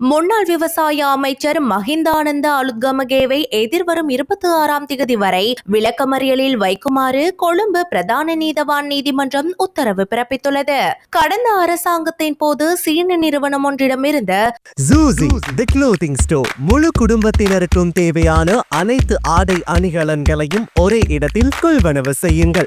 முன்னாள் விவசாய அமைச்சர் மஹிந்தானந்த அலுத்கமகேவை எதிர்வரும் இருபத்தி ஆறாம் தேதி வரை விளக்கமறியலில் வைக்குமாறு கொழும்பு பிரதான நீதவான் நீதிமன்றம் உத்தரவு பிறப்பித்துள்ளது. கடந்த அரசாங்கத்தின் போது சீன நிறுவனம் ஒன்றிடமிருந்து ஜூசி தி க்ளோதிங் ஸ்டோர் முழு குடும்பத்தினருக்கும் தேவையான அனைத்து ஆடை அணிகலன்களையும் ஒரே இடத்தில் கொள்வனவு செய்யுங்கள்.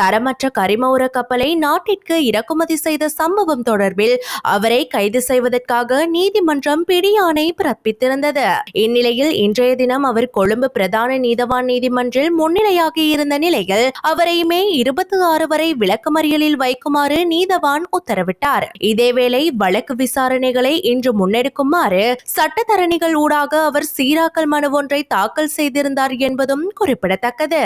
தரமற்ற கரிம உர கப்பலை நாட்டிற்கு இறக்குமதி செய்த சம்பவம் தொடர்பில் அவரை கைது செய்வதற்காக நீதிமன்றம் பிடியாணை பிறப்பித்திருந்தது. இந்நிலையில் இன்றைய தினம் அவர் கொழும்பு பிரதான நீதவான் நீதிமன்றில் முன்னிலையாகி இருந்த நிலையில் அவரை மே இருபத்தி ஆறு வரை விளக்கமறியலில் வைக்குமாறு நீதவான் உத்தரவிட்டார். இதேவேளை வழக்கு விசாரணைகளை இன்று முன்னெடுக்குமாறு சட்டத்தரணிகள் ஊடாக அவர் சீராக்கல் மனு ஒன்றை தாக்கல் செய்திருந்தார் என்பதும் குறிப்பிடத்தக்கது.